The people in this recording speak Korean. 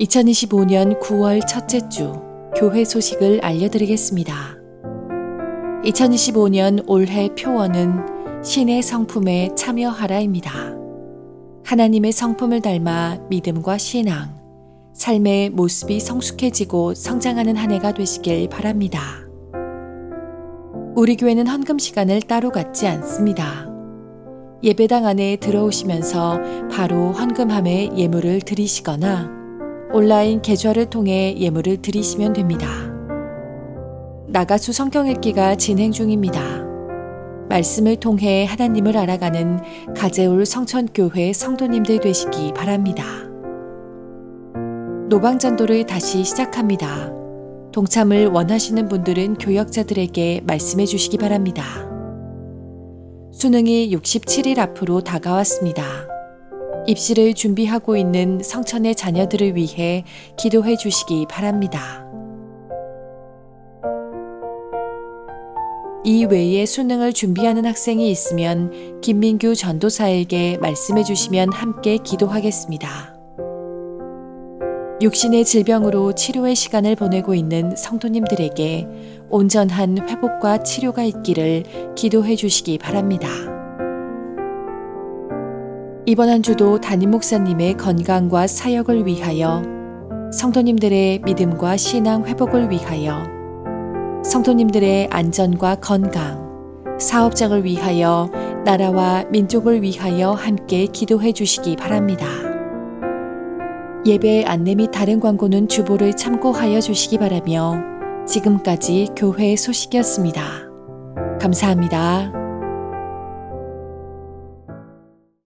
2025년 9월 첫째 주 교회 소식을 알려드리겠습니다. 2025년 올해 표어는 신의 성품에 참여하라입니다. 하나님의 성품을 닮아 믿음과 신앙, 삶의 모습이 성숙해지고 성장하는 한 해가 되시길 바랍니다. 우리 교회는 헌금 시간을 따로 갖지 않습니다. 예배당 안에 들어오시면서 바로 헌금함에 예물을 드리시거나 온라인 계좌를 통해 예물을 드리시면 됩니다. 나가수 성경 읽기가 진행 중입니다. 말씀을 통해 하나님을 알아가는 가재울 성천교회 성도님들 되시기 바랍니다. 노방전도를 다시 시작합니다. 동참을 원하시는 분들은 교역자들에게 말씀해 주시기 바랍니다. 수능이 67일 앞으로 다가왔습니다. 입시를 준비하고 있는 성천의 자녀들을 위해 기도해 주시기 바랍니다. 이 외에 수능을 준비하는 학생이 있으면 김민규 전도사에게 말씀해 주시면 함께 기도하겠습니다. 육신의 질병으로 치료의 시간을 보내고 있는 성도님들에게 온전한 회복과 치료가 있기를 기도해 주시기 바랍니다. 이번 한 주도 담임 목사님의 건강과 사역을 위하여 성도님들의 믿음과 신앙 회복을 위하여 성도님들의 안전과 건강, 사업장을 위하여 나라와 민족을 위하여 함께 기도해 주시기 바랍니다. 예배 안내 및 다른 광고는 주보를 참고하여 주시기 바라며 지금까지 교회 소식이었습니다. 감사합니다.